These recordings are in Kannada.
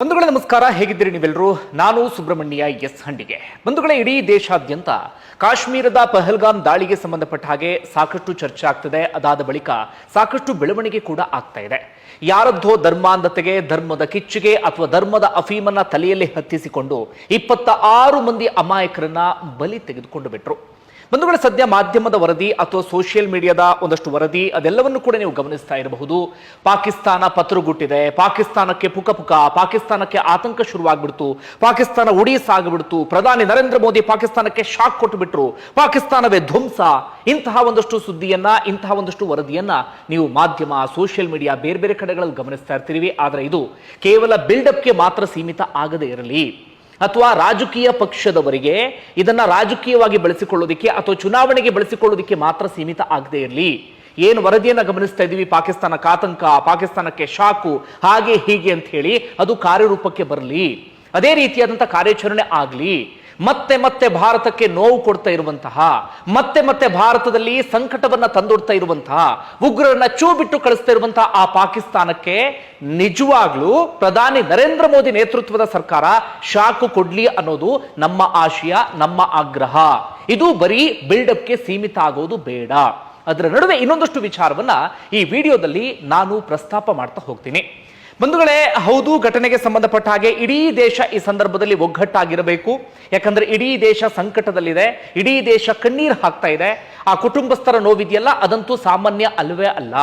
ಬಂಧುಗಳೇ ನಮಸ್ಕಾರ, ಹೇಗಿದ್ದೀರಿ ನೀವೆಲ್ಲರೂ? ನಾನು ಸುಬ್ರಹ್ಮಣ್ಯ ಎಸ್ ಹಂಡಿಗೆ. ಬಂಧುಗಳೇ, ಇಡೀ ದೇಶಾದ್ಯಂತ ಕಾಶ್ಮೀರದ ಪಹಲ್ಗಾಮ್ ದಾಳಿಗೆ ಸಂಬಂಧಪಟ್ಟ ಹಾಗೆ ಸಾಕಷ್ಟು ಚರ್ಚೆ ಆಗ್ತಿದೆ. ಅದಾದ ಬಳಿಕ ಸಾಕಷ್ಟು ಬೆಳವಣಿಗೆ ಕೂಡ ಆಗ್ತಾ ಇದೆ. ಯಾರದ್ದೋ ಧರ್ಮಾಂಧತೆಗೆ, ಧರ್ಮದ ಕಿಚ್ಚಿಗೆ ಅಥವಾ ಧರ್ಮದ ಅಫೀಮನ್ನ ತಲೆಯಲ್ಲಿ ಹತ್ತಿಸಿಕೊಂಡು ಇಪ್ಪತ್ತ ಆರು ಮಂದಿ ಅಮಾಯಕರನ್ನ ಬಲಿ ತೆಗೆದುಕೊಂಡು ಬಿಟ್ರು. ಬಂಧುಗಳ, ಸದ್ಯ ಮಾಧ್ಯಮದ ವರದಿ ಅಥವಾ ಸೋಷಿಯಲ್ ಮೀಡಿಯಾದ ಒಂದಷ್ಟು ವರದಿ, ಅದೆಲ್ಲವನ್ನು ಕೂಡ ನೀವು ಗಮನಿಸ್ತಾ ಇರಬಹುದು. ಪಾಕಿಸ್ತಾನ ಪತ್ರಗುಟ್ಟಿದೆ, ಪಾಕಿಸ್ತಾನಕ್ಕೆ ಪುಕ ಪುಕ ಪಾಕಿಸ್ತಾನಕ್ಕೆ ಆತಂಕ ಶುರುವಾಗ್ಬಿಡ್ತು, ಪಾಕಿಸ್ತಾನ ಉಡೀಸಾಗ್ಬಿಡ್ತು ಪ್ರಧಾನಿ ನರೇಂದ್ರ ಮೋದಿ ಪಾಕಿಸ್ತಾನಕ್ಕೆ ಶಾಕ್ ಕೊಟ್ಟುಬಿಟ್ರು ಪಾಕಿಸ್ತಾನವೇ ಧ್ವಂಸ. ಇಂತಹ ಒಂದಷ್ಟು ಸುದ್ದಿಯನ್ನ, ಇಂತಹ ಒಂದಷ್ಟು ವರದಿಯನ್ನ ನೀವು ಮಾಧ್ಯಮ ಸೋಷಿಯಲ್ ಮೀಡಿಯಾ ಬೇರೆ ಬೇರೆ ಕಡೆಗಳಲ್ಲಿ ಗಮನಿಸ್ತಾ ಇರ್ತೀವಿ ಆದರೆ ಇದು ಕೇವಲ ಬಿಲ್ಡಪ್ಗೆ ಮಾತ್ರ ಸೀಮಿತ ಆಗದೇ ಇರಲಿ. ಅಥವಾ ರಾಜಕೀಯ ಪಕ್ಷದವರಿಗೆ ಇದನ್ನ ರಾಜಕೀಯವಾಗಿ ಬಳಸಿಕೊಳ್ಳೋದಕ್ಕೆ ಅಥವಾ ಚುನಾವಣೆಗೆ ಬಳಸಿಕೊಳ್ಳೋದಕ್ಕೆ ಮಾತ್ರ ಸೀಮಿತ ಆಗದೇ ಇರಲಿ. ಏನು ವರದಿಯನ್ನು ಗಮನಿಸ್ತಾ ಇದ್ದೀವಿ ಪಾಕಿಸ್ತಾನಕ್ಕೆ ಆತಂಕ ಪಾಕಿಸ್ತಾನಕ್ಕೆ ಶಾಕು, ಹಾಗೆ ಹೀಗೆ ಅಂತ ಹೇಳಿ ಅದು ಕಾರ್ಯರೂಪಕ್ಕೆ ಬರಲಿ. ಅದೇ ರೀತಿಯಾದಂಥ ಕಾರ್ಯಾಚರಣೆ ಆಗಲಿ. ಮತ್ತೆ ಮತ್ತೆ ಭಾರತಕ್ಕೆ ನೋವು ಕೊಡ್ತಾ ಇರುವಂತಹ, ಮತ್ತೆ ಮತ್ತೆ ಭಾರತದಲ್ಲಿ ಸಂಕಟವನ್ನ ತಂದೊಡ್ತಾ ಇರುವಂತಹ, ಉಗ್ರರನ್ನ ಚೂ ಬಿಟ್ಟು ಕಳಿಸ್ತಾ ಇರುವಂತಹ ಆ ಪಾಕಿಸ್ತಾನಕ್ಕೆ ನಿಜವಾಗ್ಲೂ ಪ್ರಧಾನಿ ನರೇಂದ್ರ ಮೋದಿ ನೇತೃತ್ವದ ಸರ್ಕಾರ ಶಾಕು ಕೊಡ್ಲಿ ಅನ್ನೋದು ನಮ್ಮ ಆಶಯ, ನಮ್ಮ ಆಗ್ರಹ. ಇದು ಬರೀ ಬಿಲ್ಡಪ್ಗೆ ಸೀಮಿತ ಆಗೋದು ಬೇಡ. ಅದರ ನಡುವೆ ಇನ್ನೊಂದಷ್ಟು ವಿಚಾರವನ್ನ ಈ ವಿಡಿಯೋದಲ್ಲಿ ನಾನು ಪ್ರಸ್ತಾಪ ಮಾಡ್ತಾ ಹೋಗ್ತೀನಿ. ಬಂಧುಗಳೇ, ಹೌದು, ಘಟನೆಗೆ ಸಂಬಂಧಪಟ್ಟ ಹಾಗೆ ಇಡೀ ದೇಶ ಈ ಸಂದರ್ಭದಲ್ಲಿ ಒಗ್ಗಟ್ಟಾಗಿರಬೇಕು. ಯಾಕಂದ್ರೆ ಇಡೀ ದೇಶ ಸಂಕಟದಲ್ಲಿದೆ, ಇಡೀ ದೇಶ ಕಣ್ಣೀರು ಹಾಕ್ತಾ ಇದೆ. ಆ ಕುಟುಂಬಸ್ಥರ ನೋವಿದೆಯಲ್ಲ, ಅದಂತೂ ಸಾಮಾನ್ಯ ಅಲ್ವೇ ಅಲ್ಲ.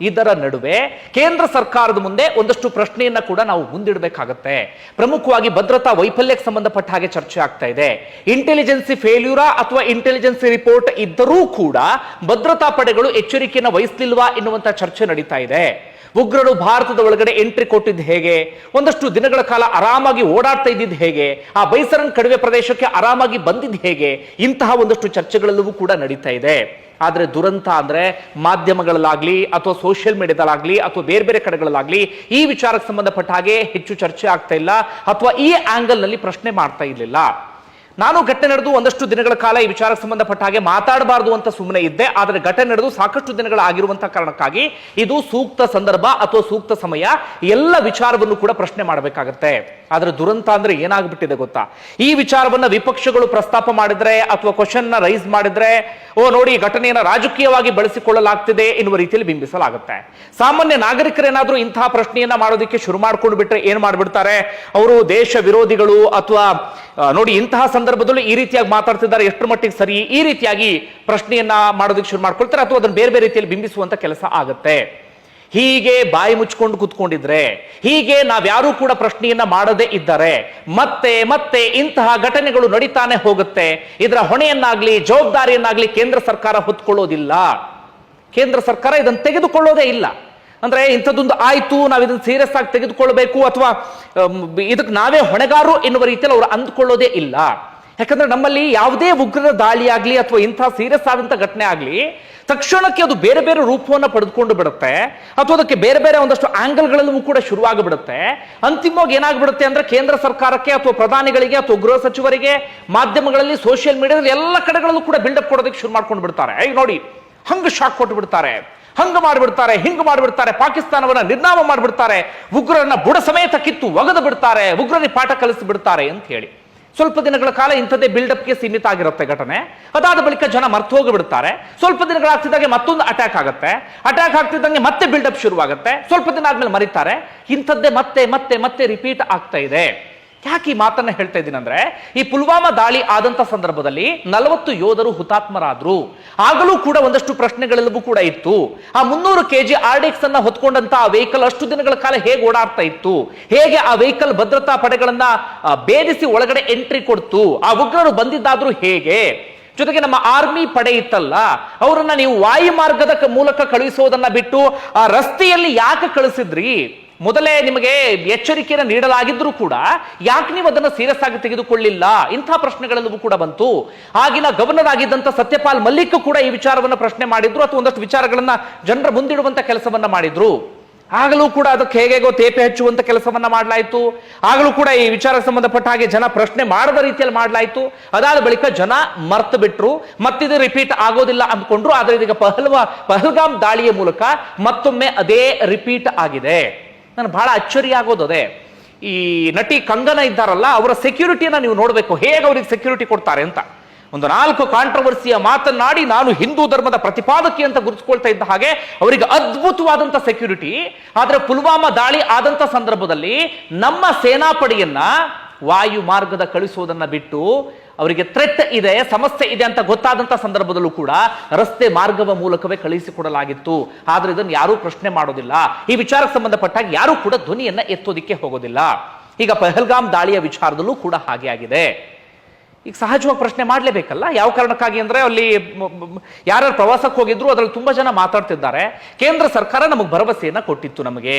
ಇದರ ನಡುವೆ ಕೇಂದ್ರ ಸರ್ಕಾರದ ಮುಂದೆ ಒಂದಷ್ಟು ಪ್ರಶ್ನೆಯನ್ನ ಕೂಡ ನಾವು ಮುಂದಿಡಬೇಕಾಗತ್ತೆ. ಪ್ರಮುಖವಾಗಿ ಭದ್ರತಾ ವೈಫಲ್ಯಕ್ಕೆ ಸಂಬಂಧಪಟ್ಟ ಹಾಗೆ ಚರ್ಚೆ ಆಗ್ತಾ ಇದೆ. ಇಂಟೆಲಿಜೆನ್ಸಿ ಫೇಲ್ಯೂರಾ ಅಥವಾ ಇಂಟೆಲಿಜೆನ್ಸಿ ರಿಪೋರ್ಟ್ ಇದ್ದರೂ ಕೂಡ ಭದ್ರತಾ ಪಡೆಗಳು ಎಚ್ಚರಿಕೆಯನ್ನು ವಹಿಸಲಿಲ್ವಾ ಎನ್ನುವಂತ ಚರ್ಚೆ ನಡೀತಾ ಇದೆ. ಉಗ್ರರು ಭಾರತದ ಒಳಗಡೆ ಎಂಟ್ರಿ ಕೊಟ್ಟಿದ್ದು ಹೇಗೆ? ಒಂದಷ್ಟು ದಿನಗಳ ಕಾಲ ಆರಾಮಾಗಿ ಓಡಾಡ್ತಾ ಇದ್ದಿದ್ದು ಹೇಗೆ? ಆ ಬೈಸರನ್ ಕಡಿಮೆ ಪ್ರದೇಶಕ್ಕೆ ಆರಾಮಾಗಿ ಬಂದಿದ್ದು ಹೇಗೆ? ಇಂತಹ ಒಂದಷ್ಟು ಚರ್ಚೆಗಳೆಲ್ಲವೂ ಕೂಡ ನಡೀತಾ ಇದೆ. ಆದರೆ ದುರಂತ ಅಂದರೆ ಮಾಧ್ಯಮಗಳಲ್ಲಾಗಲಿ ಅಥವಾ ಸೋಷಿಯಲ್ ಮೀಡಿಯಾದಲ್ಲಾಗಲಿ ಅಥವಾ ಬೇರೆ ಬೇರೆ ಕಡೆಗಳಲ್ಲಾಗಲಿ ಈ ವಿಚಾರಕ್ಕೆ ಸಂಬಂಧಪಟ್ಟ ಹಾಗೆ ಹೆಚ್ಚು ಚರ್ಚೆ ಆಗ್ತಾ ಇಲ್ಲ ಅಥವಾ ಈ ಆಂಗಲ್ನಲ್ಲಿ ಪ್ರಶ್ನೆ ಮಾಡ್ತಾ ಇರಲಿಲ್ಲ. ನಾನು ಘಟನೆ ನಡೆದು ಒಂದಷ್ಟು ದಿನಗಳ ಕಾಲ ಈ ವಿಚಾರಕ್ಕೆ ಸಂಬಂಧಪಟ್ಟ ಹಾಗೆ ಮಾತಾಡಬಾರದು ಅಂತ ಸುಮ್ಮನೆ ಇದ್ದೆ. ಆದರೆ ಘಟನೆ ನಡೆದು ಸಾಕಷ್ಟು ದಿನಗಳಾಗಿರುವಂತಹ ಕಾರಣಕ್ಕಾಗಿ ಇದು ಸೂಕ್ತ ಸಂದರ್ಭ ಅಥವಾ ಸೂಕ್ತ ಸಮಯ, ಎಲ್ಲ ವಿಚಾರವನ್ನು ಕೂಡ ಪ್ರಶ್ನೆ ಮಾಡಬೇಕಾಗತ್ತೆ. ಆದ್ರೆ ದುರಂತ ಅಂದ್ರೆ ಏನಾಗ್ಬಿಟ್ಟಿದೆ ಗೊತ್ತಾ? ಈ ವಿಚಾರವನ್ನ ವಿಪಕ್ಷಗಳು ಪ್ರಸ್ತಾಪ ಮಾಡಿದ್ರೆ ಅಥವಾ ಕ್ವಶನ್ನ ರೈಸ್ ಮಾಡಿದ್ರೆ, ಓ ನೋಡಿ ಘಟನೆಯನ್ನ ರಾಜಕೀಯವಾಗಿ ಬಳಸಿಕೊಳ್ಳಲಾಗ್ತಿದೆ ಎನ್ನುವ ರೀತಿಯಲ್ಲಿ ಬಿಂಬಿಸಲಾಗುತ್ತೆ. ಸಾಮಾನ್ಯ ನಾಗರಿಕರೇನಾದ್ರೂ ಇಂತಹ ಪ್ರಶ್ನೆಯನ್ನ ಮಾಡೋದಕ್ಕೆ ಶುರು ಮಾಡ್ಕೊಂಡು ಬಿಟ್ರೆ ಏನ್ ಮಾಡ್ಬಿಡ್ತಾರೆ? ಅವರು ದೇಶ ವಿರೋಧಿಗಳು ಅಥವಾ ನೋಡಿ, ಇಂತಹ ಸಂದರ್ಭದಲ್ಲೂ ಈ ರೀತಿಯಾಗಿ ಮಾತಾಡ್ತಿದ್ದಾರೆ ಎಷ್ಟು ಮಟ್ಟಿಗೆ ಸರಿ, ಈ ರೀತಿಯಾಗಿ ಪ್ರಶ್ನೆಯನ್ನ ಮಾಡೋದಕ್ಕೆ ಶುರು ಮಾಡ್ಕೊಳ್ತಾರೆ ಅಥವಾ ಅದನ್ನು ಬೇರೆ ಬೇರೆ ರೀತಿಯಲ್ಲಿ ಬಿಂಬಿಸುವಂತ ಕೆಲಸ ಆಗುತ್ತೆ. ಹೀಗೆ ಬಾಯಿ ಮುಚ್ಕೊಂಡು ಕೂತ್ಕೊಂಡಿದ್ರೆ, ಹೀಗೆ ನಾವ್ಯಾರೂ ಕೂಡ ಪ್ರಶ್ನೆಯನ್ನ ಮಾಡದೇ ಇದ್ದಾರೆ, ಮತ್ತೆ ಮತ್ತೆ ಇಂತಹ ಘಟನೆಗಳು ನಡೀತಾನೆ ಹೋಗುತ್ತೆ. ಇದರ ಹೊಣೆಯನ್ನಾಗ್ಲಿ, ಜವಾಬ್ದಾರಿಯನ್ನಾಗ್ಲಿ ಕೇಂದ್ರ ಸರ್ಕಾರ ಹೊತ್ಕೊಳ್ಳೋದಿಲ್ಲ. ಕೇಂದ್ರ ಸರ್ಕಾರ ಇದನ್ನು ತೆಗೆದುಕೊಳ್ಳೋದೇ ಇಲ್ಲ. ಅಂದ್ರೆ ಇಂಥದ್ದೊಂದು ಆಯ್ತು, ನಾವು ಇದನ್ನು ಸೀರಿಯಸ್ ಆಗಿ ತೆಗೆದುಕೊಳ್ಬೇಕು ಅಥವಾ ಇದಕ್ಕೆ ನಾವೇ ಹೊಣೆಗಾರು ಎನ್ನುವ ರೀತಿಯಲ್ಲಿ ಅವರು ಅಂದ್ಕೊಳ್ಳೋದೇ ಇಲ್ಲ. ಯಾಕಂದ್ರೆ ನಮ್ಮಲ್ಲಿ ಯಾವುದೇ ಉಗ್ರರ ದಾಳಿ ಆಗಲಿ ಅಥವಾ ಇಂಥ ಸೀರಿಯಸ್ ಆದಂಥ ಘಟನೆ ಆಗಲಿ, ತಕ್ಷಣಕ್ಕೆ ಅದು ಬೇರೆ ಬೇರೆ ರೂಪವನ್ನು ಪಡೆದುಕೊಂಡು ಬಿಡುತ್ತೆ, ಅಥವಾ ಅದಕ್ಕೆ ಬೇರೆ ಬೇರೆ ಒಂದಷ್ಟು ಆಂಗಲ್ಗಳಲ್ಲೂ ಕೂಡ ಶುರುವಾಗಿಬಿಡುತ್ತೆ. ಅಂತಿಮವಾಗಿ ಏನಾಗ್ಬಿಡುತ್ತೆ ಅಂದ್ರೆ ಕೇಂದ್ರ ಸರ್ಕಾರಕ್ಕೆ ಅಥವಾ ಪ್ರಧಾನಿಗಳಿಗೆ ಅಥವಾ ಗೃಹ ಸಚಿವರಿಗೆ, ಮಾಧ್ಯಮಗಳಲ್ಲಿ ಸೋಷಿಯಲ್ ಮೀಡಿಯಾದಲ್ಲಿ ಎಲ್ಲ ಕಡೆಗಳಲ್ಲೂ ಕೂಡ ಬಿಲ್ಡಪ್ ಕೊಡೋದಕ್ಕೆ ಶುರು ಮಾಡ್ಕೊಂಡು ಬಿಡ್ತಾರೆ. ಈಗ ನೋಡಿ, ಹಂಗೆ ಶಾಕ್ ಕೊಟ್ಟು ಬಿಡ್ತಾರೆ ಹಂಗ ಮಾಡಿಬಿಡ್ತಾರೆ, ಹಿಂಗ ಮಾಡಿಬಿಡ್ತಾರೆ, ಪಾಕಿಸ್ತಾನವನ್ನ ನಿರ್ನಾಮ ಮಾಡಿಬಿಡ್ತಾರೆ, ಉಗ್ರರನ್ನ ಬುಡ ಸಮೇತ ಕಿತ್ತು ಒಗೆದು ಬಿಡ್ತಾರೆ, ಉಗ್ರರಿಗೆ ಪಾಠ ಕಲಿಸಿ ಬಿಡ್ತಾರೆ ಅಂತ ಹೇಳಿ. ಸ್ವಲ್ಪ ದಿನಗಳ ಕಾಲ ಇಂಥದ್ದೇ ಬಿಲ್ಡಪ್ಗೆ ಸೀಮಿತ ಆಗಿರುತ್ತೆ ಘಟನೆ. ಅದಾದ ಬಳಿಕ ಜನ ಮರ್ತು ಹೋಗಿಬಿಡ್ತಾರೆ. ಸ್ವಲ್ಪ ದಿನಗಳಾಗ್ತಿದ್ದಾಗೆ ಮತ್ತೊಂದು ಅಟ್ಯಾಕ್ ಆಗುತ್ತೆ. ಅಟ್ಯಾಕ್ ಆಗ್ತಿದ್ದಂಗೆ ಮತ್ತೆ ಬಿಲ್ಡಪ್ ಶುರುವಾಗುತ್ತೆ. ಸ್ವಲ್ಪ ದಿನ ಆದ್ಮೇಲೆ ಮರಿತಾರೆ. ಇಂಥದ್ದೇ ಮತ್ತೆ ಮತ್ತೆ ಮತ್ತೆ ರಿಪೀಟ್ ಆಗ್ತಾ ಇದೆ. ಯಾಕೆ ಈ ಮಾತನ್ನ ಹೇಳ್ತಾ ಇದ್ದೀನಿ ಅಂದ್ರೆ, ಈ ಪುಲ್ವಾಮಾ ದಾಳಿ ಆದಂತ ಸಂದರ್ಭದಲ್ಲಿ ನಲವತ್ತು ಯೋಧರು ಹುತಾತ್ಮರಾದ್ರು. ಆಗಲೂ ಕೂಡ ಒಂದಷ್ಟು ಪ್ರಶ್ನೆಗಳೆಲ್ಲವೂ ಕೂಡ ಇತ್ತು. ಆ ಮುನ್ನೂರು ಕೆಜಿ ಆರ್ಡಿಕ್ಸ್ ಅನ್ನ ಹೊತ್ಕೊಂಡಂತ ಆ ವೆಹಿಕಲ್ ಅಷ್ಟು ದಿನಗಳ ಕಾಲ ಹೇಗೆ ಓಡಾಡ್ತಾ ಇತ್ತು? ಹೇಗೆ ಆ ವೆಹಿಕಲ್ ಭದ್ರತಾ ಪಡೆಗಳನ್ನ ಬೇಧಿಸಿ ಒಳಗಡೆ ಎಂಟ್ರಿ ಕೊಡ್ತು? ಆ ಉಗ್ರರು ಬಂದಿದ್ದಾದ್ರೂ ಹೇಗೆ? ಜೊತೆಗೆ ನಮ್ಮ ಆರ್ಮಿ ಪಡೆ ಇತ್ತಲ್ಲ, ಅವರನ್ನ ನೀವು ವಾಯು ಮಾರ್ಗದ ಮೂಲಕ ಕಳುಹಿಸೋದನ್ನ ಬಿಟ್ಟು ಆ ರಸ್ತೆಯಲ್ಲಿ ಯಾಕೆ ಕಳಿಸಿದ್ರಿ? ಮೊದಲೇ ನಿಮಗೆ ಎಚ್ಚರಿಕೆಯನ್ನು ನೀಡಲಾಗಿದ್ರೂ ಕೂಡ ಯಾಕೆ ನೀವು ಅದನ್ನು ಸೀರಿಯಸ್ ಆಗಿ ತೆಗೆದುಕೊಳ್ಳಿಲ್ಲ? ಇಂಥ ಪ್ರಶ್ನೆಗಳೆಲ್ಲವೂ ಕೂಡ ಬಂತು. ಆಗಿನ ಗವರ್ನರ್ ಆಗಿದ್ದಂಥ ಸತ್ಯಪಾಲ್ ಮಲ್ಲಿಕ್ ಕೂಡ ಈ ವಿಚಾರವನ್ನು ಪ್ರಶ್ನೆ ಮಾಡಿದ್ರು ಅಥವಾ ಒಂದಷ್ಟು ವಿಚಾರಗಳನ್ನ ಜನರ ಮುಂದಿಡುವಂತ ಕೆಲಸವನ್ನ ಮಾಡಿದ್ರು. ಆಗಲೂ ಕೂಡ ಅದಕ್ಕೆ ಹೇಗೆಗೋ ತೇಪೆ ಹಚ್ಚುವಂತ ಕೆಲಸವನ್ನ ಮಾಡಲಾಯಿತು. ಆಗಲೂ ಕೂಡ ಈ ವಿಚಾರಕ್ಕೆ ಸಂಬಂಧಪಟ್ಟ ಹಾಗೆ ಜನ ಪ್ರಶ್ನೆ ಮಾಡದ ರೀತಿಯಲ್ಲಿ ಮಾಡಲಾಯಿತು. ಅದಾದ ಬಳಿಕ ಜನ ಮರ್ತು ಬಿಟ್ರು. ಮತ್ತಿದು ರಿಪೀಟ್ ಆಗೋದಿಲ್ಲ ಅಂದ್ಕೊಂಡ್ರು. ಆದರೆ ಇದೀಗ ಪಹಲ್ವಾ, ಪಹಲ್ಗಾಮ್ ದಾಳಿಯ ಮೂಲಕ ಮತ್ತೊಮ್ಮೆ ಅದೇ ರಿಪೀಟ್ ಆಗಿದೆ. ನನಗೆ ಬಹಳ ಅಚ್ಚರಿ ಆಗೋದು ಅದೇ ಈ ನಟಿ ಕಂಗನ ಇದ್ದಾರಲ್ಲ, ಅವರ ಸೆಕ್ಯೂರಿಟಿಯನ್ನು ನೀವು ನೋಡಬೇಕು. ಹೇಗೆ ಅವರಿಗೆ ಸೆಕ್ಯೂರಿಟಿ ಕೊಡ್ತಾರೆ ಅಂತ. ಒಂದು ನಾಲ್ಕು ಕಾಂಟ್ರವರ್ಸಿಯ ಮಾತನಾಡಿ ನಾನು ಹಿಂದೂ ಧರ್ಮದ ಪ್ರತಿಪಾದಕಿ ಅಂತ ಗುರುತಿಸ್ಕೊಳ್ತಾ ಇದ್ದ ಹಾಗೆ, ಅವರಿಗೆ ಅದ್ಭುತವಾದಂಥ ಸೆಕ್ಯೂರಿಟಿ ಆದರೆ ಪುಲ್ವಾಮಾ ದಾಳಿ ಆದಂಥ ಸಂದರ್ಭದಲ್ಲಿ ನಮ್ಮ ಸೇನಾಪಡೆಯನ್ನ ವಾಯು ಮಾರ್ಗದ ಕಳಿಸುವುದನ್ನು ಬಿಟ್ಟು ಅವರಿಗೆ ಥ್ರೆಟ್ ಇದೆ, ಸಮಸ್ಯೆ ಇದೆ ಅಂತ ಗೊತ್ತಾದಂಥ ಸಂದರ್ಭದಲ್ಲೂ ಕೂಡ ರಸ್ತೆ ಮಾರ್ಗವ ಮೂಲಕವೇ ಕಳುಹಿಸಿಕೊಡಲಾಗಿತ್ತು ಆದರೆ ಇದನ್ನು ಯಾರೂ ಪ್ರಶ್ನೆ ಮಾಡೋದಿಲ್ಲ. ಈ ವಿಚಾರಕ್ಕೆ ಸಂಬಂಧಪಟ್ಟಾಗ ಯಾರೂ ಕೂಡ ಧ್ವನಿಯನ್ನು ಎತ್ತೋದಿಕ್ಕೆ ಹೋಗೋದಿಲ್ಲ. ಈಗ ಪಹಲ್ಗಾಮ್ ದಾಳಿಯ ವಿಚಾರದಲ್ಲೂ ಕೂಡ ಹಾಗೆ ಆಗಿದೆ. ಈಗ ಸಹಜವಾಗಿ ಪ್ರಶ್ನೆ ಮಾಡಲೇಬೇಕಲ್ಲ? ಯಾವ ಕಾರಣಕ್ಕಾಗಿ ಅಂದರೆ ಅಲ್ಲಿ ಯಾರ್ಯಾರು ಪ್ರವಾಸಕ್ಕೆ ಹೋಗಿದ್ರು ಅದರಲ್ಲಿ ತುಂಬ ಜನ ಮಾತಾಡ್ತಿದ್ದಾರೆ. ಕೇಂದ್ರ ಸರ್ಕಾರ ನಮಗೆ ಭರವಸೆಯನ್ನು ಕೊಟ್ಟಿತ್ತು ನಮಗೆ.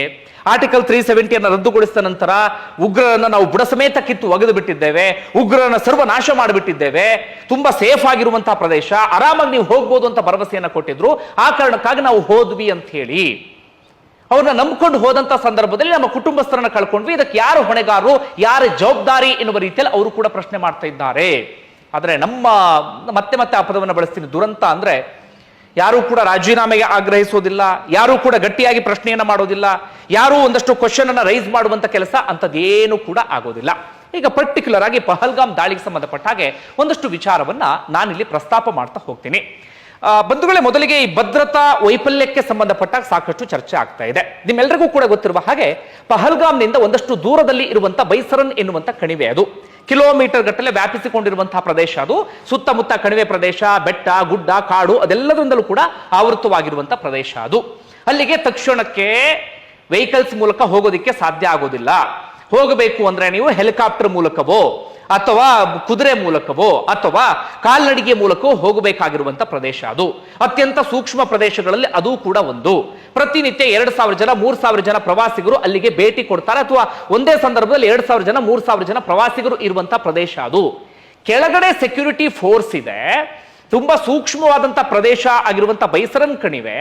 ಆರ್ಟಿಕಲ್ ತ್ರೀ ಸೆವೆಂಟಿಯನ್ನು ರದ್ದುಗೊಳಿಸಿದ ನಂತರ ಉಗ್ರರನ್ನ ನಾವು ಬುಡ ಸಮೇತ ಕಿತ್ತು ಒಗೆದು ಬಿಟ್ಟಿದ್ದೇವೆ. ಉಗ್ರರನ್ನು ಸರ್ವನಾಶ ಮಾಡಿಬಿಟ್ಟಿದ್ದೇವೆ. ತುಂಬ ಸೇಫ್ ಆಗಿರುವಂತಹ ಪ್ರದೇಶ. ಆರಾಮಾಗಿ ನೀವು ಹೋಗ್ಬೋದು ಅಂತ ಭರವಸೆಯನ್ನು ಕೊಟ್ಟಿದ್ರು. ಆ ಕಾರಣಕ್ಕಾಗಿ ನಾವು ಹೋದ್ವಿ ಅಂತ ಹೇಳಿ. ಅವ್ರನ್ನ ನಂಬ್ಕೊಂಡು ಹೋದಂತ ಸಂದರ್ಭದಲ್ಲಿ ನಮ್ಮ ಕುಟುಂಬಸ್ಥರನ್ನ ಕಳ್ಕೊಂಡ್ವಿ. ಇದಕ್ಕೆ ಯಾರು ಹೊಣೆಗಾರರು, ಯಾರ ಜವಾಬ್ದಾರಿ ಎನ್ನುವ ರೀತಿಯಲ್ಲಿ ಅವರು ಕೂಡ ಪ್ರಶ್ನೆ ಮಾಡ್ತಾ ಇದ್ದಾರೆ. ಆದರೆ ನಮ್ಮ, ಮತ್ತೆ ಮತ್ತೆ ಆ ಪದವನ್ನು ಬಳಸ್ತೀನಿ. ದುರಂತ ಅಂದ್ರೆ ಯಾರು ಕೂಡ ರಾಜೀನಾಮೆಗೆ ಆಗ್ರಹಿಸೋದಿಲ್ಲ, ಯಾರು ಕೂಡ ಗಟ್ಟಿಯಾಗಿ ಪ್ರಶ್ನೆಯನ್ನ ಮಾಡೋದಿಲ್ಲ, ಯಾರು ಒಂದಷ್ಟು ಕ್ವಶನ್ ಅನ್ನ ರೈಸ್ ಮಾಡುವಂತ ಕೆಲಸ ಅಂತದೇನು ಕೂಡ ಆಗೋದಿಲ್ಲ. ಈಗ ಪರ್ಟಿಕ್ಯುಲರ್ ಆಗಿ ಪಹಲ್ಗಾಮ್ ದಾಳಿಗೆ ಸಂಬಂಧಪಟ್ಟ ಹಾಗೆ ಒಂದಷ್ಟು ವಿಚಾರವನ್ನ ನಾನಿಲ್ಲಿ ಪ್ರಸ್ತಾಪ ಮಾಡ್ತಾ ಹೋಗ್ತೀನಿ. ಬಂಧುಗಳೇ ಮೊದಲಿಗೆ ಈ ಭದ್ರತಾ ವೈಫಲ್ಯಕ್ಕೆ ಸಂಬಂಧಪಟ್ಟ ಸಾಕಷ್ಟು ಚರ್ಚೆ ಆಗ್ತಾ ಇದೆ. ನಿಮ್ಮೆಲ್ಲರಿಗೂ ಕೂಡ ಗೊತ್ತಿರುವ ಹಾಗೆ ಪಹಲ್ಗಾಮ್ನಿಂದ ಒಂದಷ್ಟು ದೂರದಲ್ಲಿ ಇರುವಂತಹ ಬೈಸರನ್ ಎನ್ನುವಂತ ಕಣಿವೆ ಅದು. ಕಿಲೋಮೀಟರ್ ಗಟ್ಟಲೆ ವ್ಯಾಪಿಸಿಕೊಂಡಿರುವಂತಹ ಪ್ರದೇಶ ಅದು. ಸುತ್ತಮುತ್ತ ಕಣಿವೆ ಪ್ರದೇಶ, ಬೆಟ್ಟ, ಗುಡ್ಡ, ಕಾಡು ಅದೆಲ್ಲದರಿಂದಲೂ ಕೂಡ ಆವೃತವಾಗಿರುವಂತಹ ಪ್ರದೇಶ ಅದು. ಅಲ್ಲಿಗೆ ತಕ್ಷಣಕ್ಕೆ ವೆಹಿಕಲ್ಸ್ ಮೂಲಕ ಹೋಗೋದಿಕ್ಕೆ ಸಾಧ್ಯ ಆಗೋದಿಲ್ಲ. ಹೋಗಬೇಕು ಅಂದ್ರೆ ನೀವು ಹೆಲಿಕಾಪ್ಟರ್ ಮೂಲಕವೋ ಅಥವಾ ಕುದುರೆ ಮೂಲಕವೋ ಅಥವಾ ಕಾಲ್ನಡಿಗೆ ಮೂಲಕವೋ ಹೋಗಬೇಕಾಗಿರುವಂಥ ಪ್ರದೇಶ ಅದು. ಅತ್ಯಂತ ಸೂಕ್ಷ್ಮ ಪ್ರದೇಶಗಳಲ್ಲಿ ಅದು ಕೂಡ ಒಂದು. ಪ್ರತಿನಿತ್ಯ ಎರಡು ಸಾವಿರ ಜನ, ಮೂರು ಸಾವಿರ ಜನ ಪ್ರವಾಸಿಗರು ಅಲ್ಲಿಗೆ ಭೇಟಿ ಕೊಡ್ತಾರೆ ಅಥವಾ ಒಂದೇ ಸಂದರ್ಭದಲ್ಲಿ ಎರಡು ಸಾವಿರ ಜನ, ಮೂರು ಸಾವಿರ ಜನ ಪ್ರವಾಸಿಗರು ಇರುವಂತಹ ಪ್ರದೇಶ ಅದು. ಕೆಳಗಡೆ ಸೆಕ್ಯೂರಿಟಿ ಫೋರ್ಸ್ ಇದೆ. ತುಂಬಾ ಸೂಕ್ಷ್ಮವಾದಂಥ ಪ್ರದೇಶ ಆಗಿರುವಂಥ ಬೈಸರನ್ ಕಣಿವೆ,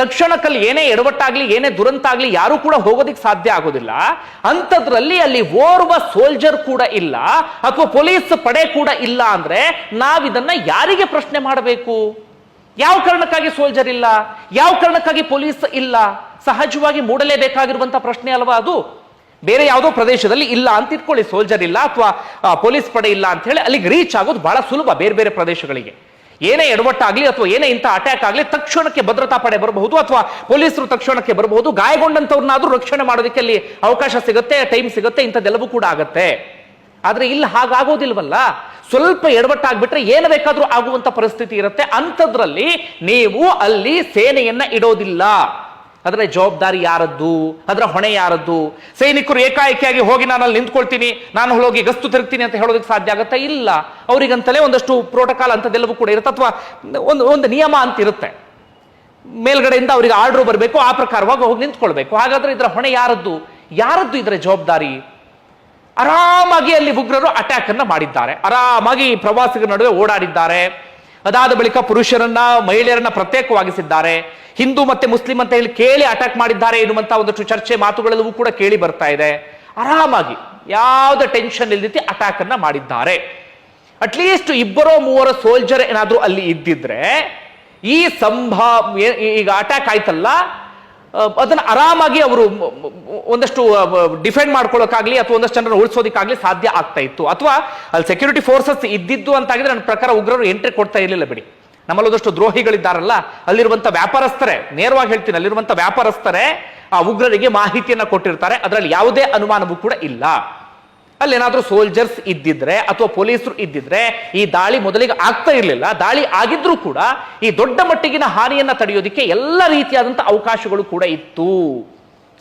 ತಕ್ಷಣಕ್ಕಲ್ಲಿ ಏನೇ ಎಡವಟ್ಟಾಗ್ಲಿ, ಏನೇ ದುರಂತ ಆಗ್ಲಿ ಯಾರು ಕೂಡ ಹೋಗೋದಿಕ್ ಸಾಧ್ಯ ಆಗೋದಿಲ್ಲ. ಅಂಥದ್ರಲ್ಲಿ ಅಲ್ಲಿ ಓರ್ವ ಸೋಲ್ಜರ್ ಕೂಡ ಇಲ್ಲ, ಅಥವಾ ಪೊಲೀಸ್ ಪಡೆ ಕೂಡ ಇಲ್ಲ ಅಂದ್ರೆ ನಾವಿದನ್ನ ಯಾರಿಗೆ ಪ್ರಶ್ನೆ ಮಾಡಬೇಕು? ಯಾವ ಕಾರಣಕ್ಕಾಗಿ ಸೋಲ್ಜರ್ ಇಲ್ಲ? ಯಾವ ಕಾರಣಕ್ಕಾಗಿ ಪೊಲೀಸ್ ಇಲ್ಲ? ಸಹಜವಾಗಿ ಮೂಡಲೇಬೇಕಾಗಿರುವಂಥ ಪ್ರಶ್ನೆ ಅಲ್ವಾ ಅದು? ಬೇರೆ ಯಾವುದೋ ಪ್ರದೇಶದಲ್ಲಿ ಇಲ್ಲ ಅಂತ ಇಟ್ಕೊಳ್ಳಿ ಸೋಲ್ಜರ್ ಇಲ್ಲ ಅಥವಾ ಪೊಲೀಸ್ ಪಡೆ ಇಲ್ಲ ಅಂತ ಹೇಳಿ ಅಲ್ಲಿಗೆ ರೀಚ್ ಆಗೋದು ಬಹಳ ಸುಲಭ ಬೇರೆ ಬೇರೆ ಪ್ರದೇಶಗಳಿಗೆ. ಏನೇ ಎಡವಟ್ಟಾಗಲಿ ಅಥವಾ ಏನೇ ಇಂಥ ಅಟ್ಯಾಕ್ ಆಗಲಿ ತಕ್ಷಣಕ್ಕೆ ಭದ್ರತಾ ಪಡೆ ಬರಬಹುದು ಅಥವಾ ಪೊಲೀಸರು ತಕ್ಷಣಕ್ಕೆ ಬರಬಹುದು. ಗಾಯಗೊಂಡಂಥವ್ರನ್ನಾದ್ರೂ ರಕ್ಷಣೆ ಮಾಡೋದಕ್ಕೆ ಅಲ್ಲಿ ಅವಕಾಶ ಸಿಗುತ್ತೆ ಟೈಮ್ ಸಿಗುತ್ತೆ, ಇಂಥದ್ದೆಲ್ಲವೂ ಕೂಡ ಆಗುತ್ತೆ. ಆದರೆ ಇಲ್ಲಿ ಹಾಗಾಗೋದಿಲ್ವಲ್ಲ? ಸ್ವಲ್ಪ ಎಡವಟ್ಟಾಗ್ಬಿಟ್ರೆ ಏನು ಬೇಕಾದರೂ ಆಗುವಂಥ ಪರಿಸ್ಥಿತಿ ಇರುತ್ತೆ. ಅಂಥದ್ರಲ್ಲಿ ನೀವು ಅಲ್ಲಿ ಸೇನೆಯನ್ನ ಇಡೋದಿಲ್ಲ. ಅದರ ಜವಾಬ್ದಾರಿ ಯಾರದ್ದು? ಅದರ ಹೊಣೆ ಯಾರದ್ದು? ಸೈನಿಕರು ಏಕಾಏಕಿಯಾಗಿ ಹೋಗಿ ನಾನು ಅಲ್ಲಿ ನಿಂತ್ಕೊಳ್ತೀನಿ, ನಾನು ಹೋಗಿ ಗಸ್ತು ತಿರುಗ್ತೀನಿ ಅಂತ ಹೇಳೋದಕ್ಕೆ ಸಾಧ್ಯ ಆಗುತ್ತಾ? ಇಲ್ಲ. ಅವರಿಗಂತಲೇ ಒಂದಷ್ಟು ಪ್ರೋಟೋಕಾಲ್ ಅಂಥದ್ದೆಲ್ಲವೂ ಕೂಡ ಇರುತ್ತೆ. ಅಥವಾ ಒಂದು ಒಂದು ನಿಯಮ ಅಂತ ಇರುತ್ತೆ ಮೇಲ್ಗಡೆಯಿಂದ ಅವರಿಗೆ ಆರ್ಡರ್ ಬರಬೇಕು, ಆ ಪ್ರಕಾರವಾಗಿ ಹೋಗಿ ನಿಂತ್ಕೊಳ್ಬೇಕು. ಹಾಗಾದ್ರೆ ಇದರ ಹೊಣೆ ಯಾರದ್ದು? ಯಾರದ್ದು ಇದರ ಜವಾಬ್ದಾರಿ? ಆರಾಮಾಗಿ ಅಲ್ಲಿ ಉಗ್ರರು ಅಟ್ಯಾಕ್ ಅನ್ನ ಮಾಡಿದ್ದಾರೆ. ಆರಾಮಾಗಿ ಪ್ರವಾಸಿಗರ ನಡುವೆ ಓಡಾಡಿದ್ದಾರೆ. ಅದಾದ ಬಳಿಕ ಪುರುಷರನ್ನ, ಮಹಿಳೆಯರನ್ನ ಪ್ರತ್ಯೇಕವಾಗಿಸಿದ್ದಾರೆ. ಹಿಂದೂ ಮತ್ತೆ ಮುಸ್ಲಿಂ ಅಂತ ಹೇಳಿ ಕೇಳಿ ಅಟ್ಯಾಕ್ ಮಾಡಿದ್ದಾರೆ ಎನ್ನುವಂತ ಒಂದಷ್ಟು ಚರ್ಚೆ ಮಾತುಗಳೆಲ್ಲವೂ ಕೂಡ ಕೇಳಿ ಬರ್ತಾ ಇದೆ. ಆರಾಮಾಗಿ ಯಾವುದೇ ಟೆನ್ಷನ್ ಇಲ್ದಿತಿ ಅಟ್ಯಾಕ್ ಅನ್ನ ಮಾಡಿದ್ದಾರೆ. ಅಟ್ಲೀಸ್ಟ್ ಇಬ್ಬರೋ ಮೂವರ ಸೋಲ್ಜರ್ ಏನಾದರೂ ಅಲ್ಲಿ ಇದ್ದಿದ್ರೆ ಈ ಸಂಭ ಈಗ ಅಟ್ಯಾಕ್ ಆಯ್ತಲ್ಲ ಅದನ್ನ ಆರಾಮಾಗಿ ಅವರು ಒಂದಷ್ಟು ಡಿಫೆಂಡ್ ಮಾಡ್ಕೊಳ್ಳೋಕ್ಕಾಗಲಿ ಅಥವಾ ಒಂದಷ್ಟು ಜನರನ್ನು ಉಳಿಸೋದಕ್ಕಾಗ್ಲಿ ಸಾಧ್ಯ ಆಗ್ತಾ ಇತ್ತು. ಅಥವಾ ಅಲ್ಲಿ ಸೆಕ್ಯೂರಿಟಿ ಫೋರ್ಸಸ್ ಇದ್ದಿದ್ದು ಅಂತಾಗಿದ್ರೆ ನನ್ನ ಪ್ರಕಾರ ಉಗ್ರರು ಎಂಟ್ರಿ ಕೊಡ್ತಾ ಇರಲಿಲ್ಲ ಬಿಡಿ. ನಮ್ಮಲ್ಲೊಂದಷ್ಟು ದ್ರೋಹಿಗಳಿದ್ದಾರಲ್ಲ, ಅಲ್ಲಿರುವಂತ ವ್ಯಾಪಾರಸ್ಥರೇ, ನೇರವಾಗಿ ಹೇಳ್ತೀನಿ, ಅಲ್ಲಿರುವಂತ ವ್ಯಾಪಾರಸ್ಥರೇ ಆ ಉಗ್ರರಿಗೆ ಮಾಹಿತಿಯನ್ನ ಕೊಟ್ಟಿರ್ತಾರೆ. ಅದರಲ್ಲಿ ಯಾವುದೇ ಅನುಮಾನವೂ ಕೂಡ ಇಲ್ಲ. ಅಲ್ಲೇನಾದ್ರೂ ಸೋಲ್ಜರ್ಸ್ ಇದ್ದಿದ್ರೆ ಅಥವಾ ಪೊಲೀಸರು ಇದ್ದಿದ್ರೆ ಈ ದಾಳಿ ಮೊದಲಿಗೆ ಆಗ್ತಾ ಇರಲಿಲ್ಲ, ದಾಳಿ ಆಗಿದ್ರೂ ಕೂಡ ಈ ದೊಡ್ಡ ಮಟ್ಟಿಗಿನ ಹಾನಿಯನ್ನ ತಡೆಯೋದಿಕ್ಕೆ ಎಲ್ಲ ರೀತಿಯಾದಂಥ ಅವಕಾಶಗಳು ಕೂಡ ಇತ್ತು.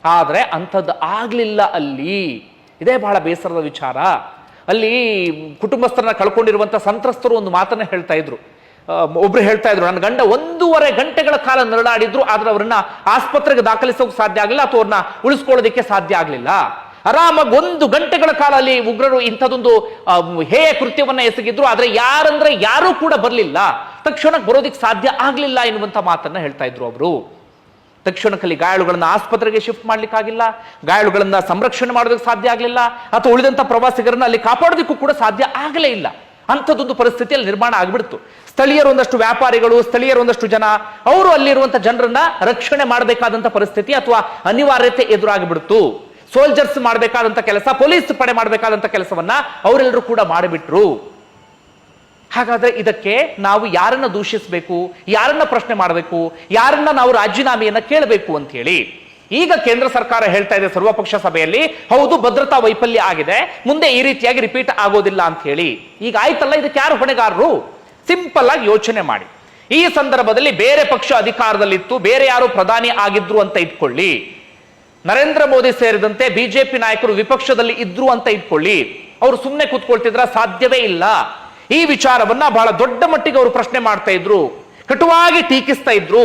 ಆದರೆ ಅಂಥದ್ದು ಆಗಲಿಲ್ಲ ಅಲ್ಲಿ. ಇದೇ ಬಹಳ ಬೇಸರದ ವಿಚಾರ. ಅಲ್ಲಿ ಕುಟುಂಬಸ್ಥರನ್ನ ಕಳ್ಕೊಂಡಿರುವಂತ ಸಂತ್ರಸ್ತರು ಒಂದು ಮಾತನ್ನ ಹೇಳ್ತಾ ಇದ್ರು. ಒಬ್ರು ಹೇಳ್ತಾ ಇದ್ರು, ನನ್ನ ಗಂಡ ಒಂದೂವರೆ ಗಂಟೆಗಳ ಕಾಲ ನರಳಾಡಿದ್ರು, ಆದ್ರೆ ಅವ್ರನ್ನ ಆಸ್ಪತ್ರೆಗೆ ದಾಖಲಿಸೋಕೆ ಸಾಧ್ಯ ಆಗಲಿಲ್ಲ, ಅಥವಾ ಅವ್ರನ್ನ ಉಳಿಸ್ಕೊಳ್ಳೋದಕ್ಕೆ ಸಾಧ್ಯ ಆಗಲಿಲ್ಲ. ಆರಾಮಾಗಿ ಒಂದು ಗಂಟೆಗಳ ಕಾಲ ಅಲ್ಲಿ ಉಗ್ರರು ಇಂಥದೊಂದು ಹೇಯ ಕೃತ್ಯವನ್ನ ಎಸಗಿದ್ರು, ಆದರೆ ಯಾರಂದ್ರೆ ಯಾರೂ ಕೂಡ ಬರಲಿಲ್ಲ. ತಕ್ಷಣಕ್ಕೆ ಬರೋದಿಕ್ಕೆ ಸಾಧ್ಯ ಆಗಲಿಲ್ಲ ಎನ್ನುವಂಥ ಮಾತನ್ನ ಹೇಳ್ತಾ ಇದ್ರು ಅವರು. ತಕ್ಷಣಕ್ಕಲ್ಲಿ ಗಾಯಾಳುಗಳನ್ನು ಆಸ್ಪತ್ರೆಗೆ ಶಿಫ್ಟ್ ಮಾಡ್ಲಿಕ್ಕಾಗಿಲ್ಲ, ಗಾಯಾಳುಗಳನ್ನ ಸಂರಕ್ಷಣೆ ಮಾಡೋದಕ್ಕೆ ಸಾಧ್ಯ ಆಗಲಿಲ್ಲ, ಅಥವಾ ಉಳಿದಂತ ಪ್ರವಾಸಿಗರನ್ನ ಅಲ್ಲಿ ಕಾಪಾಡೋದಕ್ಕೂ ಕೂಡ ಸಾಧ್ಯ ಆಗಲೇ ಇಲ್ಲ. ಅಂಥದ್ದೊಂದು ಪರಿಸ್ಥಿತಿ ಅಲ್ಲಿ ನಿರ್ಮಾಣ ಆಗಿಬಿಡ್ತು. ಸ್ಥಳೀಯರು ಒಂದಷ್ಟು ವ್ಯಾಪಾರಿಗಳು, ಸ್ಥಳೀಯರು ಒಂದಷ್ಟು ಜನ, ಅವರು ಅಲ್ಲಿರುವಂಥ ಜನರನ್ನ ರಕ್ಷಣೆ ಮಾಡಬೇಕಾದಂಥ ಪರಿಸ್ಥಿತಿ ಅಥವಾ ಅನಿವಾರ್ಯತೆ ಎದುರಾಗಿಬಿಡ್ತು. ಸೋಲ್ಜರ್ಸ್ ಮಾಡಬೇಕಾದಂತ ಕೆಲಸ ಪೊಲೀಸ್ ಪಡೆ ಮಾಡಬೇಕಾದಂತ ಕೆಲಸವನ್ನ ಅವರೆಲ್ಲರೂ ಕೂಡ ಮಾಡಿಬಿಟ್ರು. ಹಾಗಾದ್ರೆ ಇದಕ್ಕೆ ನಾವು ಯಾರನ್ನ ದೂಷಿಸಬೇಕು, ಯಾರನ್ನ ಪ್ರಶ್ನೆ ಮಾಡಬೇಕು, ಯಾರನ್ನ ನಾವು ರಾಜೀನಾಮೆಯನ್ನ ಕೇಳಬೇಕು ಅಂತ ಹೇಳಿ ಈಗ ಕೇಂದ್ರ ಸರ್ಕಾರ ಹೇಳ್ತಾ ಇದೆ ಸರ್ವಪಕ್ಷ ಸಭೆಯಲ್ಲಿ, ಹೌದು, ಭದ್ರತಾ ವೈಫಲ್ಯ ಆಗಿದೆ, ಮುಂದೆ ಈ ರೀತಿಯಾಗಿ ರಿಪೀಟ್ ಆಗೋದಿಲ್ಲ ಅಂತ ಹೇಳಿ ಈಗ ಆಯ್ತಲ್ಲ, ಇದಕ್ಕೆ ಯಾರು ಹೊಣೆಗಾರರು? ಸಿಂಪಲ್ ಆಗಿ ಯೋಚನೆ ಮಾಡಿ. ಈ ಸಂದರ್ಭದಲ್ಲಿ ಬೇರೆ ಪಕ್ಷ ಅಧಿಕಾರದಲ್ಲಿತ್ತು, ಬೇರೆ ಯಾರು ಪ್ರಧಾನಿ ಆಗಿದ್ರು ಅಂತ ಇಟ್ಕೊಳ್ಳಿ ನರೇಂದ್ರ ಮೋದಿ ಸೇರಿದಂತೆ ಬಿಜೆಪಿ ನಾಯಕರು ವಿಪಕ್ಷದಲ್ಲಿ ಇದ್ರು ಅಂತ ಇಟ್ಕೊಳ್ಳಿ. ಅವರು ಸುಮ್ಮನೆ ಕೂತ್ಕೊಳ್ತಿದ್ರ ಸಾಧ್ಯವೇ ಇಲ್ಲ. ಈ ವಿಚಾರವನ್ನ ಬಹಳ ದೊಡ್ಡ ಮಟ್ಟಿಗೆ ಅವರು ಪ್ರಶ್ನೆ ಮಾಡ್ತಾ ಇದ್ರು. ಕಟುವಾಗಿ ಟೀಕಿಸ್ತಾ ಇದ್ರು.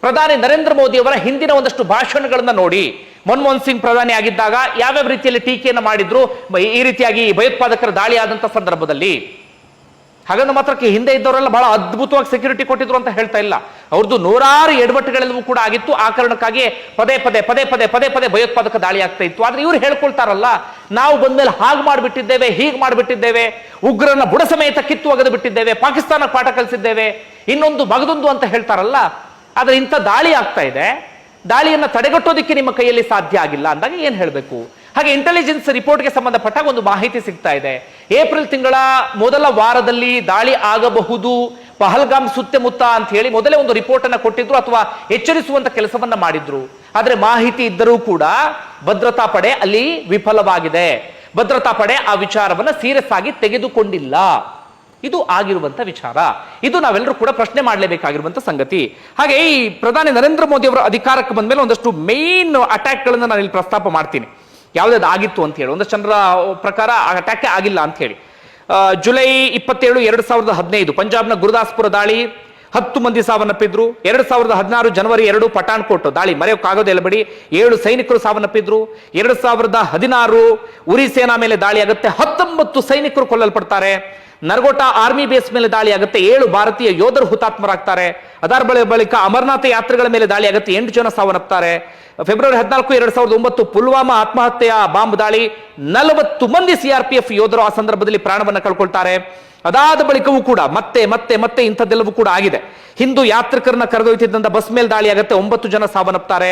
ಪ್ರಧಾನಿ ನರೇಂದ್ರ ಮೋದಿ ಅವರ ಹಿಂದಿನ ಒಂದಷ್ಟು ಭಾಷಣಗಳನ್ನ ನೋಡಿ. ಮನಮೋಹನ್ ಸಿಂಗ್ ಪ್ರಧಾನಿ ಆಗಿದ್ದಾಗ ಯಾವ್ಯಾವ ರೀತಿಯಲ್ಲಿ ಟೀಕೆಯನ್ನು ಮಾಡಿದ್ರು? ಈ ರೀತಿಯಾಗಿ ಭಯೋತ್ಪಾದಕರ ದಾಳಿ ಆದಂತ ಸಂದರ್ಭದಲ್ಲಿ. ಹಾಗಂದ ಮಾತ್ರಕ್ಕೆ ಹಿಂದೆ ಇದ್ದವರೆಲ್ಲ ಬಹಳ ಅದ್ಭುತವಾಗಿ ಸೆಕ್ಯೂರಿಟಿ ಕೊಟ್ಟಿದ್ರು ಅಂತ ಹೇಳ್ತಾ ಇಲ್ಲ. ಅವ್ರದ್ದು ನೂರಾರು ಎಡವಟ್ಟುಗಳೆಲ್ಲವೂ ಕೂಡ ಆಗಿತ್ತು. ಆ ಕಾರಣಕ್ಕಾಗಿ ಪದೇ ಪದೇ ಪದೇ ಪದೇ ಪದೇ ಪದೇ ಭಯೋತ್ಪಾದಕ ದಾಳಿ ಆಗ್ತಾ ಇತ್ತು. ಆದ್ರೆ ಇವ್ರು ಹೇಳ್ಕೊಳ್ತಾರಲ್ಲ, ನಾವು ಬಂದ್ಮೇಲೆ ಹಾಗೆ ಮಾಡಿಬಿಟ್ಟಿದ್ದೇವೆ, ಹೀಗೆ ಮಾಡಿಬಿಟ್ಟಿದ್ದೇವೆ, ಉಗ್ರನ ಬುಡ ಸಮೇತ ಕಿತ್ತು ಒಗೆದು ಬಿಟ್ಟಿದ್ದೇವೆ, ಪಾಕಿಸ್ತಾನ ಪಾಠ ಕಲಿಸಿದ್ದೇವೆ, ಇನ್ನೊಂದು ಮಗದೊಂದು ಅಂತ ಹೇಳ್ತಾರಲ್ಲ, ಆದ್ರೆ ಇಂಥ ದಾಳಿ ಆಗ್ತಾ ಇದೆ. ದಾಳಿಯನ್ನ ತಡೆಗಟ್ಟೋದಿಕ್ಕೆ ನಿಮ್ಮ ಕೈಯಲ್ಲಿ ಸಾಧ್ಯ ಆಗಿಲ್ಲ. ಅಂದಾಗ ಏನ್ ಹೇಳಬೇಕು? ಹಾಗೆ ಇಂಟೆಲಿಜೆನ್ಸ್ ರಿಪೋರ್ಟ್ಗೆ ಸಂಬಂಧಪಟ್ಟಾಗ ಒಂದು ಮಾಹಿತಿ ಸಿಗ್ತಾ ಇದೆ. ಏಪ್ರಿಲ್ ತಿಂಗಳ ಮೊದಲ ವಾರದಲ್ಲಿ ದಾಳಿ ಆಗಬಹುದು, ಪಹಲ್ಗಾಮ್ ಸುತ್ತಮುತ್ತ ಅಂತ ಹೇಳಿ ಮೊದಲೇ ಒಂದು ರಿಪೋರ್ಟ್ ಅನ್ನು ಕೊಟ್ಟಿದ್ರು ಅಥವಾ ಎಚ್ಚರಿಸುವಂತ ಕೆಲಸವನ್ನ ಮಾಡಿದ್ರು. ಆದ್ರೆ ಮಾಹಿತಿ ಇದ್ದರೂ ಕೂಡ ಭದ್ರತಾ ಪಡೆ ಅಲ್ಲಿ ವಿಫಲವಾಗಿದೆ. ಭದ್ರತಾ ಪಡೆ ಆ ವಿಚಾರವನ್ನ ಸೀರಿಯಸ್ ಆಗಿ ತೆಗೆದುಕೊಂಡಿಲ್ಲ. ಇದು ಆಗಿರುವಂತ ವಿಚಾರ. ಇದು ನಾವೆಲ್ಲರೂ ಕೂಡ ಪ್ರಶ್ನೆ ಮಾಡಲೇಬೇಕಾಗಿರುವಂತ ಸಂಗತಿ. ಹಾಗೆ ಈ ಪ್ರಧಾನಿ ನರೇಂದ್ರ ಮೋದಿ ಅವರ ಅಧಿಕಾರಕ್ಕೆ ಬಂದ ಮೇಲೆ ಒಂದಷ್ಟು ಮೇನ್ ಅಟ್ಯಾಕ್ ಗಳನ್ನ ನಾನು ಇಲ್ಲಿ ಪ್ರಸ್ತಾಪ ಮಾಡ್ತೀನಿ. ಯಾವ್ದಾದ್ರು ಆಗಿತ್ತು ಅಂತ ಹೇಳಿ. ಒಂದಷ್ಟು ಜನರ ಪ್ರಕಾರ ಅಟ್ಯಾಕ್ ಆಗಿಲ್ಲ ಅಂತ ಹೇಳಿ. ಜುಲೈ ಇಪ್ಪತ್ತೇಳು ಎರಡು ಸಾವಿರದ ಹದಿನೈದು ಪಂಜಾಬ್ನ ಗುರುದಾಸ್ಪುರ ದಾಳಿ, ಹತ್ತು ಮಂದಿ ಸಾವನ್ನಪ್ಪಿದ್ರು. ಎರಡು ಸಾವಿರದ ಹದಿನಾರು ಜನವರಿ ಎರಡು ಪಠಾಣ್ಕೋಟ್ ದಾಳಿ ಮರೆಯೋಕ್ಕಾಗೋದಿಲ್ಲ ಬಿಡಿ. ಏಳು ಸೈನಿಕರು ಸಾವನ್ನಪ್ಪಿದ್ರು. ಎರಡು ಸಾವಿರದ ಹದಿನಾರು ಉರಿ ಸೇನಾ ಮೇಲೆ ದಾಳಿ ಆಗುತ್ತೆ. ಹತ್ತೊಂಬತ್ತು ಸೈನಿಕರು ಕೊಲ್ಲಲ್ಪಡ್ತಾರೆ. ನರ್ಗೋಟಾ ಆರ್ಮಿ ಬೇಸ್ ಮೇಲೆ ದಾಳಿ ಆಗುತ್ತೆ. ಏಳು ಭಾರತೀಯ ಯೋಧರು ಹುತಾತ್ಮರಾಗ್ತಾರೆ. ಅದರ ಬಳಿ ಬಳಿಕ ಅಮರನಾಥ ಯಾತ್ರೆಗಳ ಮೇಲೆ ದಾಳಿ ಆಗುತ್ತೆ. ಎಂಟು ಜನ ಸಾವನ್ನಪ್ತಾರೆ. ಫೆಬ್ರವರಿ ಹದಿನಾಲ್ಕು ಎರಡ್ ಸಾವಿರದ ಒಂಬತ್ತು ಪುಲ್ವಾಮಾ ಆತ್ಮಹತ್ಯೆಯ ಬಾಂಬ್ ದಾಳಿ. ನಲವತ್ತು ಮಂದಿ ಸಿಆರ್ಪಿಎಫ್ ಯೋಧರು ಆ ಸಂದರ್ಭದಲ್ಲಿ ಪ್ರಾಣವನ್ನು ಕಳ್ಕೊಳ್ತಾರೆ. ಅದಾದ ಬಳಿಕವೂ ಕೂಡ ಮತ್ತೆ ಮತ್ತೆ ಮತ್ತೆ ಇಂಥದ್ದೆಲ್ಲವೂ ಕೂಡ ಆಗಿದೆ. ಹಿಂದೂ ಯಾತ್ರಿಕರನ್ನ ಕರೆದೊಯ್ತಿದ್ದಂತ ಬಸ್ ಮೇಲೆ ದಾಳಿ ಆಗುತ್ತೆ. ಒಂಬತ್ತು ಜನ ಸಾವನ್ನಪ್ತಾರೆ.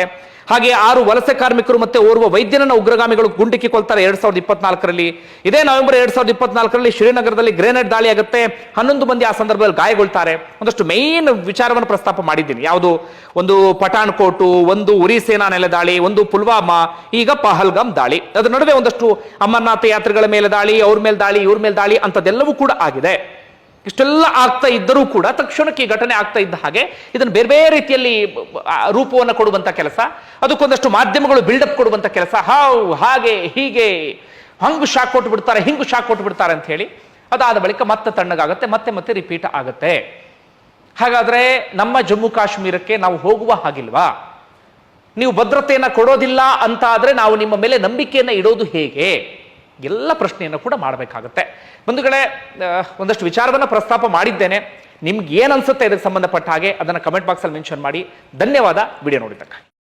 ಹಾಗೆ ಆರು ವಲಸೆ ಕಾರ್ಮಿಕರು ಮತ್ತೆ ಓರ್ವ ವೈದ್ಯನನ್ನ ಉಗ್ರಗಾಮಿಗಳು ಗುಂಡಿಕ್ಕಿ ಕೊಲ್ತಾರೆ ಎರಡ್ ಸಾವಿರದ ಇಪ್ಪತ್ನಾಲ್ಕರಲ್ಲಿ. ಇದೇ ನವೆಂಬರ್ ಎರಡ್ ಸಾವಿರದ ಇಪ್ಪತ್ನಾಲ್ಕರಲ್ಲಿ ಶ್ರೀನಗರದಲ್ಲಿ ಗ್ರೆನೇಡ್ ದಾಳಿ ಆಗುತ್ತೆ. ಹನ್ನೊಂದು ಮಂದಿ ಆ ಸಂದರ್ಭದಲ್ಲಿ ಗಾಯಗೊಳ್ತಾರೆ. ಒಂದಷ್ಟು ಮೇನ್ ವಿಚಾರವನ್ನು ಪ್ರಸ್ತಾಪ ಮಾಡಿದ್ದೀನಿ. ಯಾವುದು? ಒಂದು ಪಠಾಣ್ ಕೋಟು ಒಂದು ಉರಿ ಸೇನಾ ನೆಲೆ ದಾಳಿ, ಒಂದು ಪುಲ್ವಾಮಾ, ಈಗ ಪಹಲ್ಗಾಮ್ ದಾಳಿ. ಅದರ ನಡುವೆ ಒಂದಷ್ಟು ಅಮರನಾಥ ಯಾತ್ರೆಗಳ ಮೇಲೆ ದಾಳಿ, ಅವ್ರ ಮೇಲೆ ದಾಳಿ, ಇವ್ರ ಮೇಲೆ ದಾಳಿ ಅಂತದೆಲ್ಲವೂ ಕೂಡ ಆಗಿದೆ. ಇಷ್ಟೆಲ್ಲ ಆಗ್ತಾ ಇದ್ದರೂ ಕೂಡ ತಕ್ಷಣಕ್ಕೆ ಈ ಘಟನೆ ಆಗ್ತಾ ಇದ್ದ ಹಾಗೆ ಇದನ್ನು ಬೇರೆ ಬೇರೆ ರೀತಿಯಲ್ಲಿ ರೂಪವನ್ನು ಕೊಡುವಂತ ಕೆಲಸ, ಅದಕ್ಕೊಂದಷ್ಟು ಮಾಧ್ಯಮಗಳು ಬಿಲ್ಡಪ್ ಕೊಡುವಂತ ಕೆಲಸ, ಹಾವು, ಹಾಗೆ, ಹೀಗೆ, ಹಂಗು ಶಾಕ್ ಕೊಟ್ಟು ಬಿಡ್ತಾರೆ ಹಿಂಗು ಶಾಕ್ ಕೊಟ್ಟು ಬಿಡ್ತಾರೆ ಅಂತ ಹೇಳಿ ಅದಾದ ಬಳಿಕ ಮತ್ತೆ ತಣ್ಣಗಾಗುತ್ತೆ, ಮತ್ತೆ ಮತ್ತೆ ರಿಪೀಟ್ ಆಗುತ್ತೆ. ಹಾಗಾದ್ರೆ ನಮ್ಮ ಜಮ್ಮು ಕಾಶ್ಮೀರಕ್ಕೆ ನಾವು ಹೋಗುವ ಹಾಗಿಲ್ವಾ? ನೀವು ಭದ್ರತೆಯನ್ನು ಕೊಡೋದಿಲ್ಲ ಅಂತ ಆದ್ರೆ ನಾವು ನಿಮ್ಮ ಮೇಲೆ ನಂಬಿಕೆಯನ್ನು ಇಡೋದು ಹೇಗೆ? ಎಲ್ಲ ಪ್ರಶ್ನೆಯನ್ನು ಕೂಡ ಮಾಡಬೇಕಾಗುತ್ತೆ. ಬಂಧುಗಳೇ ಒಂದಷ್ಟು ವಿಚಾರವನ್ನ ಪ್ರಸ್ತಾಪ ಮಾಡಿದ್ದೇನೆ. ನಿಮ್ಗೆ ಏನ್ ಅನ್ಸುತ್ತೆ ಇದಕ್ಕೆ ಸಂಬಂಧಪಟ್ಟ ಹಾಗೆ, ಅದನ್ನ ಕಮೆಂಟ್ ಬಾಕ್ಸ್ ಅಲ್ಲಿ ಮೆನ್ಷನ್ ಮಾಡಿ. ಧನ್ಯವಾದ. ವಿಡಿಯೋ ನೋಡಿದ್ದಕ್ಕೆ